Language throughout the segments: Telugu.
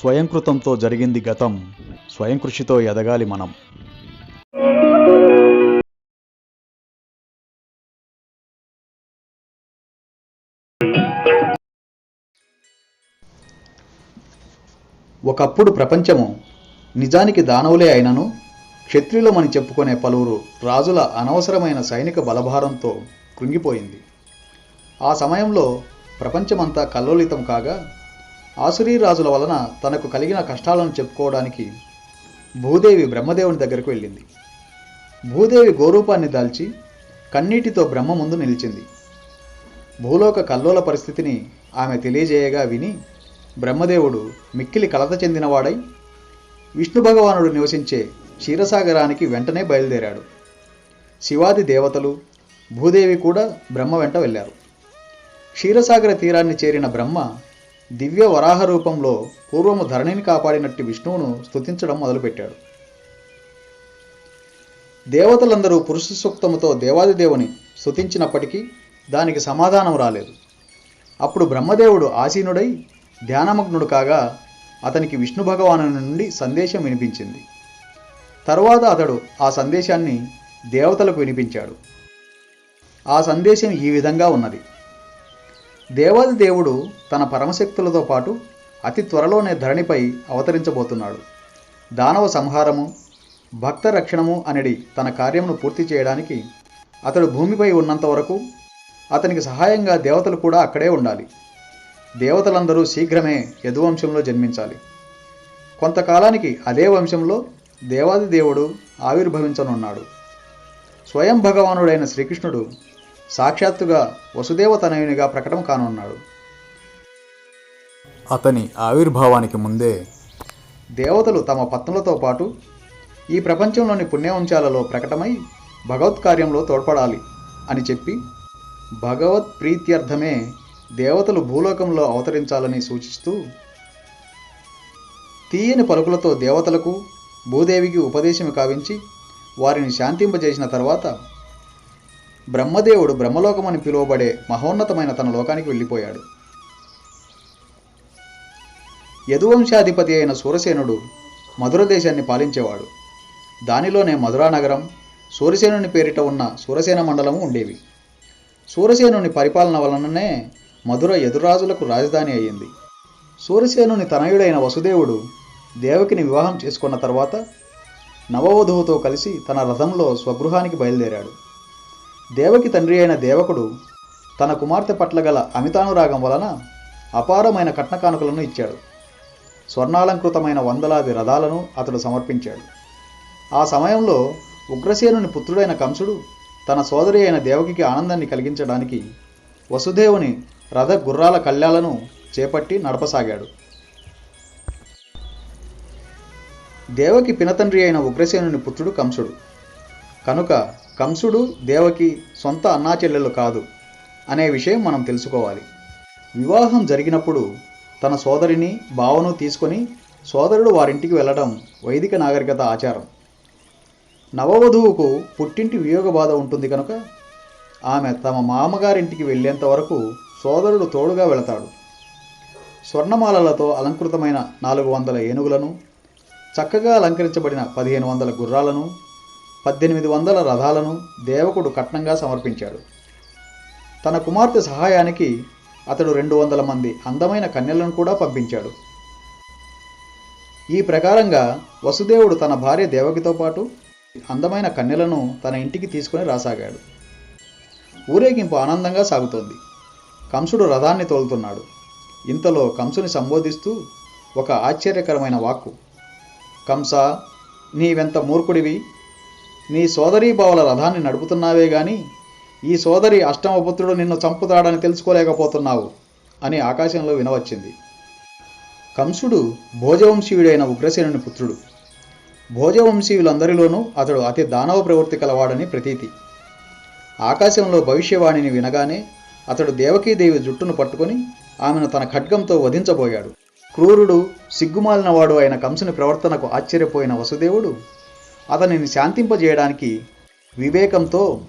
స్వయంకృతంతో జరిగింది గతం. స్వయం కృషితో ఎదగాలి మనం. ఒకప్పుడు ప్రపంచము నిజానికి దానవులే అయినను క్షత్రియులమని చెప్పుకునే పలువురు రాజుల అనవసరమైన సైనిక బలభారంతో కృంగిపోయింది. ఆ సమయంలో ప్రపంచమంతా కల్లోలితం కాగా ఆసురీ రాజుల వలన తనకు కలిగిన కష్టాలను చెప్పుకోవడానికి భూదేవి బ్రహ్మదేవుని దగ్గరకు వెళ్ళింది. భూదేవి గోరూపాన్ని దాల్చి కన్నీటితో బ్రహ్మ ముందు నిలిచింది. భూలోక కల్లోల పరిస్థితిని ఆమె తెలియజేయగా విని బ్రహ్మదేవుడు మిక్కిలి కలత చెందినవాడై విష్ణు భగవానుడు నివసించే క్షీరసాగరానికి వెంటనే బయలుదేరాడు. శివాది దేవతలు భూదేవి కూడా బ్రహ్మ వెంట వెళ్ళారు. క్షీరసాగర తీరాన్ని చేరిన బ్రహ్మ దివ్య వరాహ రూపంలో పూర్వము ధరణిని కాపాడినట్టు విష్ణువును స్తుతించడం మొదలుపెట్టాడు. దేవతలందరూ పురుష సూక్తముతో దేవాదిదేవుని స్తుతించినప్పటికీ దానికి సమాధానం రాలేదు. అప్పుడు బ్రహ్మదేవుడు ఆసీనుడై ధ్యానమగ్నుడు కాగా అతనికి విష్ణు భగవాను నుండి సందేశం వినిపించింది. తరువాత అతడు ఆ సందేశాన్ని దేవతలకు వినిపించాడు. ఆ సందేశం ఈ విధంగా ఉన్నది. దేవాది దేవుడు తన పరమశక్తులతో పాటు అతి త్వరలోనే ధరణిపై అవతరించబోతున్నాడు. దానవ సంహారము భక్త రక్షణము అనేది తన కార్యమును పూర్తి చేయడానికి అతడు భూమిపై ఉన్నంత వరకు అతనికి సహాయంగా దేవతలు కూడా అక్కడే ఉండాలి. దేవతలందరూ శీఘ్రమే యదువంశంలో జన్మించాలి. కొంతకాలానికి అదే వంశంలో దేవాది దేవుడు ఆవిర్భవించనున్నాడు. స్వయం భగవానుడైన శ్రీకృష్ణుడు సాక్షాత్తుగా వసుదేవ తనయునిగా ప్రకటన కానున్నాడు. అతని ఆవిర్భావానికి ముందే దేవతలు తమ పత్నులతో పాటు ఈ ప్రపంచంలోని పుణ్యవంశాలలో ప్రకటమై భగవత్ కార్యంలో తోడ్పడాలి అని చెప్పి భగవత్ ప్రీత్యర్థమే దేవతలు భూలోకంలో అవతరించాలని సూచిస్తూ తీయని పలుకులతో దేవతలకు భూదేవికి ఉపదేశం కావించి వారిని శాంతింపజేసిన తర్వాత బ్రహ్మదేవుడు బ్రహ్మలోకం అని పిలువబడే మహోన్నతమైన తన లోకానికి వెళ్ళిపోయాడు. యదువంశాధిపతి అయిన సూరసేనుడు మధుర దేశాన్ని పాలించేవాడు. దానిలోనే మధురా నగరం సూరసేనుని పేరిట ఉన్న సూరసేన మండలము ఉండేవి. సూరసేనుని పరిపాలన వలననే మధుర యదురాజులకు రాజధాని అయ్యింది. సూరసేనుని తనయుడైన వసుదేవుడు దేవకిని వివాహం చేసుకున్న తర్వాత నవవధువుతో కలిసి తన రథంలో స్వగృహానికి బయలుదేరాడు. దేవకి తండ్రి అయిన దేవకుడు తన కుమార్తె పట్ల గల అమితానురాగం వలన అపారమైన కట్న కానుకలను ఇచ్చాడు. స్వర్ణాలంకృతమైన వందలాది రథాలను అతడు సమర్పించాడు. ఆ సమయంలో ఉగ్రసేనుని పుత్రుడైన కంసుడు తన సోదరి అయిన దేవకికి ఆనందాన్ని కలిగించడానికి వసుదేవుని రథ గుర్రాల కళ్యాలను చేపట్టి నడపసాగాడు. దేవకి పినతండ్రి అయిన ఉగ్రసేనుని పుత్రుడు కంసుడు. కనుక కంసుడు దేవకి సొంత అన్నాచెల్లెలు కాదు అనే విషయం మనం తెలుసుకోవాలి. వివాహం జరిగినప్పుడు తన సోదరిని బావను తీసుకొని సోదరుడు వారింటికి వెళ్ళడం వైదిక నాగరికత ఆచారం. నవవధువుకు పుట్టింటి వియోగ బాధ ఉంటుంది కనుక ఆమె తమ మామగారింటికి వెళ్ళేంత వరకు సోదరుడు తోడుగా వెళతాడు. స్వర్ణమాలలతో అలంకృతమైన నాలుగు వందల ఏనుగులను చక్కగా అలంకరించబడిన పదిహేను వందల గుర్రాలను పద్దెనిమిది వందల రథాలను దేవకుడు కట్నంగా సమర్పించాడు. తన కుమార్తె సహాయానికి అతడు రెండు వందల మంది అందమైన కన్యలను కూడా పంపించాడు. ఈ ప్రకారంగా వసుదేవుడు తన భార్య దేవకితో పాటు అందమైన కన్యలను తన ఇంటికి తీసుకుని రాసాగాడు. ఊరేగింపు ఆనందంగా సాగుతోంది. కంసుడు రథాన్ని తోలుతున్నాడు. ఇంతలో కంసుని సంబోధిస్తూ ఒక ఆశ్చర్యకరమైన వాక్కు. కంస నీవెంత మూర్ఖుడివి? నీ సోదరీ బావల రథాన్ని నడుపుతున్నావే గాని ఈ సోదరి అష్టమపుత్రుడు నిన్ను చంపుతాడని తెలుసుకోలేకపోతున్నావు అని ఆకాశంలో వినవచ్చింది. కంసుడు భోజవంశీయుడైన ఉగ్రసేనుని పుత్రుడు. భోజవంశీయులందరిలోనూ అతడు అతి దానవ ప్రవృత్తి కలవాడని ప్రతీతి. ఆకాశంలో భవిష్యవాణిని వినగానే అతడు దేవకీదేవి జుట్టును పట్టుకొని ఆమెను తన ఖడ్గంతో వధించబోయాడు. క్రూరుడు సిగ్గుమాలినవాడు అయిన కంసుని ప్రవర్తనకు ఆశ్చర్యపోయిన వసుదేవుడు అతనిని శాంతింపజేయడానికి వివేకంతో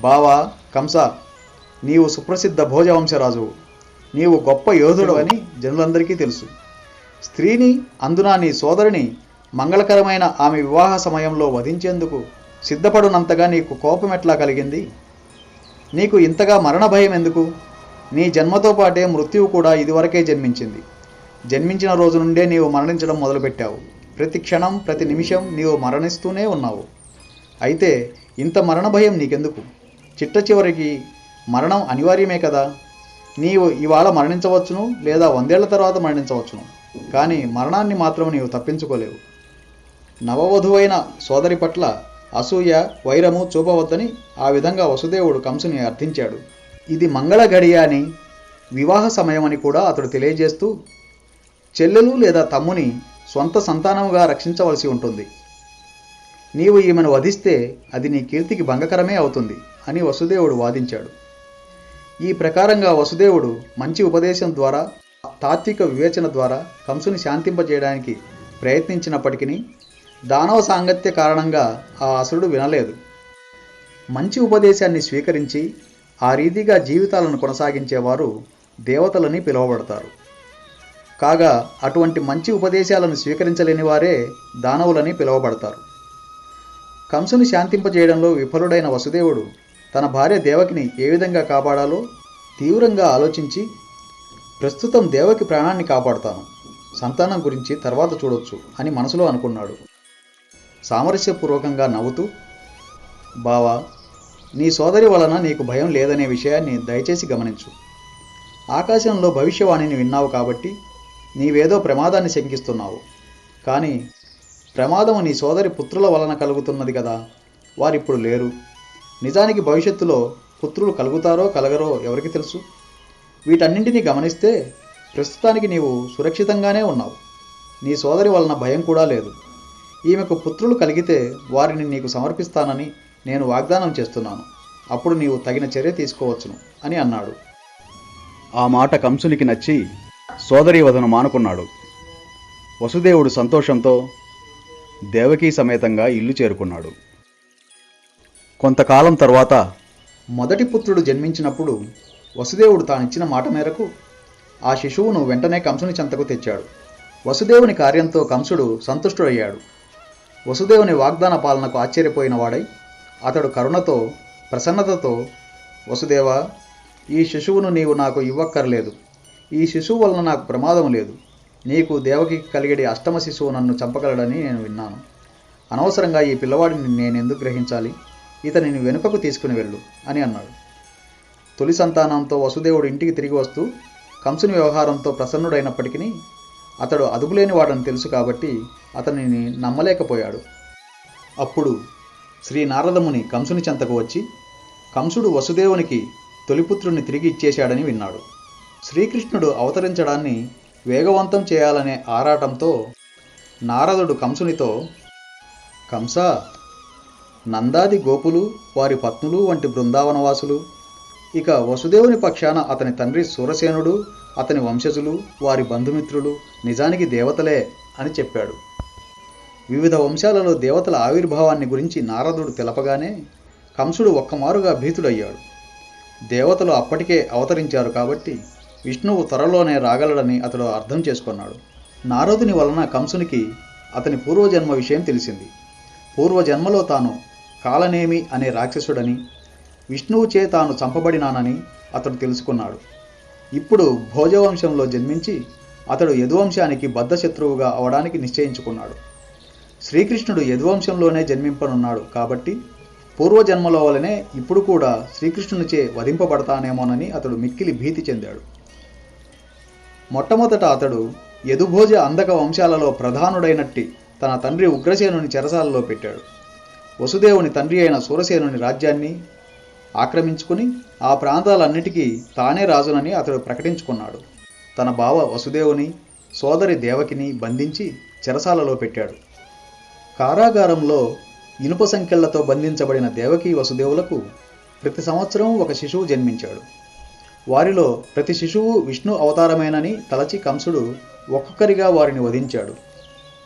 బావా కంస నీవు సుప్రసిద్ధ భోజవంశరాజువు నీవు గొప్ప యోధుడు అని జనులందరికీ తెలుసు. స్త్రీని అందున నీ సోదరిని మంగళకరమైన ఆమె వివాహ సమయంలో వధించేందుకు సిద్ధపడునంతగా నీకు కోపం ఎట్లా కలిగింది? నీకు ఇంతగా మరణ భయం ఎందుకు? నీ జన్మతో పాటే మృత్యువు కూడా ఇదివరకే జన్మించింది. జన్మించిన రోజు నుండే నీవు మరణించడం మొదలుపెట్టావు. ప్రతి క్షణం ప్రతి నిమిషం నీవు మరణిస్తూనే ఉన్నావు. అయితే ఇంత మరణ భయం నీకెందుకు? చిట్ట చివరికి మరణం అనివార్యమే కదా? నీవు ఇవాళ మరణించవచ్చును లేదా వందేళ్ళ తర్వాత మరణించవచ్చును. కానీ మరణాన్ని మాత్రం నీవు తప్పించుకోలేవు. నవవధువైన సోదరి పట్ల అసూయ వైరము చూపవద్దని ఆ విధంగా వసుదేవుడు కంసుని అర్థించాడు. ఇది మంగళ గడియ అని వివాహ సమయమని కూడా అతడు తెలియజేస్తూ చెల్లెలు లేదా తమ్ముని సొంత సంతానముగా రక్షించవలసి ఉంటుంది. నీవు ఈమెను వధిస్తే అది నీ కీర్తికి భంగకరమే అవుతుంది అని వసుదేవుడు వాదించాడు. ఈ ప్రకారంగా వసుదేవుడు మంచి ఉపదేశం ద్వారా తాత్విక వివేచన ద్వారా కంసుని శాంతింపజేయడానికి ప్రయత్నించినప్పటికీ దానవ సాంగత్య కారణంగా ఆ అసురుడు వినలేదు. మంచి ఉపదేశాన్ని స్వీకరించి ఆ రీతిగా జీవితాలను కొనసాగించేవారు దేవతలని పిలువబడతారు. కాగా అటువంటి మంచి ఉపదేశాలను స్వీకరించలేని వారే దానవులని పిలువబడతారు. కంసుని శాంతింపజేయడంలో విఫలుడైన వసుదేవుడు తన భార్య దేవకిని ఏ విధంగా కాపాడాలో తీవ్రంగా ఆలోచించి ప్రస్తుతం దేవకి ప్రాణాన్ని కాపాడుతాను. సంతానం గురించి తర్వాత చూడొచ్చు అని మనసులో అనుకున్నాడు. సామరస్యపూర్వకంగా నవ్వుతూ బావా నీ సోదరి వలన నీకు భయం లేదనే విషయాన్ని దయచేసి గమనించు. ఆకాశంలో భవిష్యవాణిని విన్నావు కాబట్టి నీవేదో ప్రమాదాన్ని శంకిస్తున్నావు. కానీ ప్రమాదం నీ సోదరి పుత్రుల వలన కలుగుతున్నది కదా. వారిప్పుడు లేరు. నిజానికి భవిష్యత్తులో పుత్రులు కలుగుతారో కలగరో ఎవరికి తెలుసు? వీటన్నింటినీ గమనిస్తే ప్రస్తుతానికి నీవు సురక్షితంగానే ఉన్నావు. నీ సోదరి వలన భయం కూడా లేదు. ఈమెకు పుత్రులు కలిగితే వారిని నీకు సమర్పిస్తానని నేను వాగ్దానం చేస్తున్నాను. అప్పుడు నీవు తగిన చర్య తీసుకోవచ్చును అని అన్నాడు. ఆ మాట కంసునికి నచ్చి సోదరి వదను మానుకున్నాడు. వసుదేవుడు సంతోషంతో దేవకీ సమేతంగా ఇల్లు చేరుకున్నాడు. కొంతకాలం తర్వాత మొదటి పుత్రుడు జన్మించినప్పుడు వసుదేవుడు తానిచ్చిన మాట మేరకు ఆ శిశువును వెంటనే కంసుని చెంతకు తెచ్చాడు. వసుదేవుని కార్యంతో కంసుడు సంతుష్టుడయ్యాడు. వసుదేవుని వాగ్దాన పాలనకు ఆశ్చర్యపోయిన వాడై అతడు కరుణతో ప్రసన్నతతో వసుదేవ ఈ శిశువును నీవు నాకు ఇవ్వక్కర్లేదు. ఈ శిశువు వలన నాకు ప్రమాదం లేదు. నీకు దేవకి కలిగడి అష్టమ శిశువు నన్ను చంపగలడని నేను విన్నాను. అనవసరంగా ఈ పిల్లవాడిని నేను ఎందుకు గ్రహించాలి? ఇతనిని వెనుకకు తీసుకుని వెళ్ళు అని అన్నాడు. తొలి సంతానంతో వసుదేవుడు ఇంటికి తిరిగి వస్తూ కంసుని వ్యవహారంతో ప్రసన్నుడైనప్పటికీ అతడు అదుపులేని వాడని తెలుసు కాబట్టి అతనిని నమ్మలేకపోయాడు. అప్పుడు శ్రీ నారదముని కంసుని చెంతకు వచ్చి కంసుడు వసుదేవునికి తొలిపుత్రుని తిరిగి ఇచ్చేశాడని విన్నాడు. శ్రీకృష్ణుడు అవతరించడాన్ని వేగవంతం చేయాలనే ఆరాటంతో నారదుడు కంసునితో కంస నందాది గోపులు వారి పత్నులు వంటి బృందావనవాసులు ఇక వసుదేవుని పక్షాన అతని తండ్రి సూరసేనుడు అతని వంశజులు వారి బంధుమిత్రులు నిజానికి దేవతలే అని చెప్పాడు. వివిధ వంశాలలో దేవతల ఆవిర్భావాన్ని గురించి నారదుడు తెలపగానే కంసుడు ఒక్కమారుగా భీతుడయ్యాడు. దేవతలు అప్పటికే అవతరించారు కాబట్టి విష్ణువు త్వరలోనే రాగలడని అతడు అర్థం చేసుకున్నాడు. నారదుని వలన కంసునికి అతని పూర్వజన్మ విషయం తెలిసింది. పూర్వజన్మలో తాను కాలనేమి అనే రాక్షసుడని విష్ణువుచే తాను చంపబడినానని అతడు తెలుసుకున్నాడు. ఇప్పుడు భోజవంశంలో జన్మించి అతడు యదువంశానికి బద్ధశత్రువుగా అవడానికి నిశ్చయించుకున్నాడు. శ్రీకృష్ణుడు యదువంశంలోనే జన్మింపనున్నాడు కాబట్టి పూర్వజన్మలో వలనే ఇప్పుడు కూడా శ్రీకృష్ణునిచే వధింపబడతానేమోనని అతడు మిక్కిలి భీతి చెందాడు. మొట్టమొదట అతడు యదుభోజ అందక వంశాలలో ప్రధానుడైనట్టి తన తండ్రి ఉగ్రసేనుని చెరసాలలో పెట్టాడు. వసుదేవుని తండ్రి అయిన సూరసేనుని రాజ్యాన్ని ఆక్రమించుకుని ఆ ప్రాంతాలన్నిటికీ తానే రాజునని అతడు ప్రకటించుకున్నాడు. తన బావ వసుదేవుని సోదరి దేవకిని బంధించి చెరసాలలో పెట్టాడు. కారాగారంలో ఇనుప సంఖ్యలతో బంధించబడిన దేవకి వసుదేవులకు ప్రతి సంవత్సరం ఒక శిశువు జన్మించాడు. వారిలో ప్రతి శిశువు విష్ణు అవతారమేనని తలచి కంసుడు ఒక్కొక్కరిగా వారిని వధించాడు.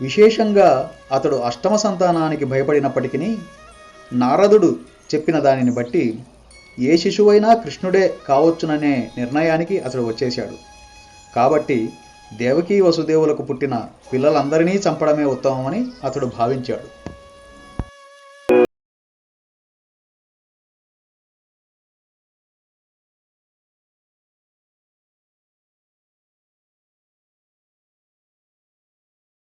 విశేషంగా అతడు అష్టమ సంతానానికి భయపడినప్పటికీ నారదుడు చెప్పిన దానిని బట్టి ఏ శిశువైనా కృష్ణుడే కావచ్చుననే నిర్ణయానికి అతడు వచ్చేశాడు. కాబట్టి దేవకీ వసుదేవులకు పుట్టిన పిల్లలందరినీ చంపడమే ఉత్తమమని అతడు భావించాడు.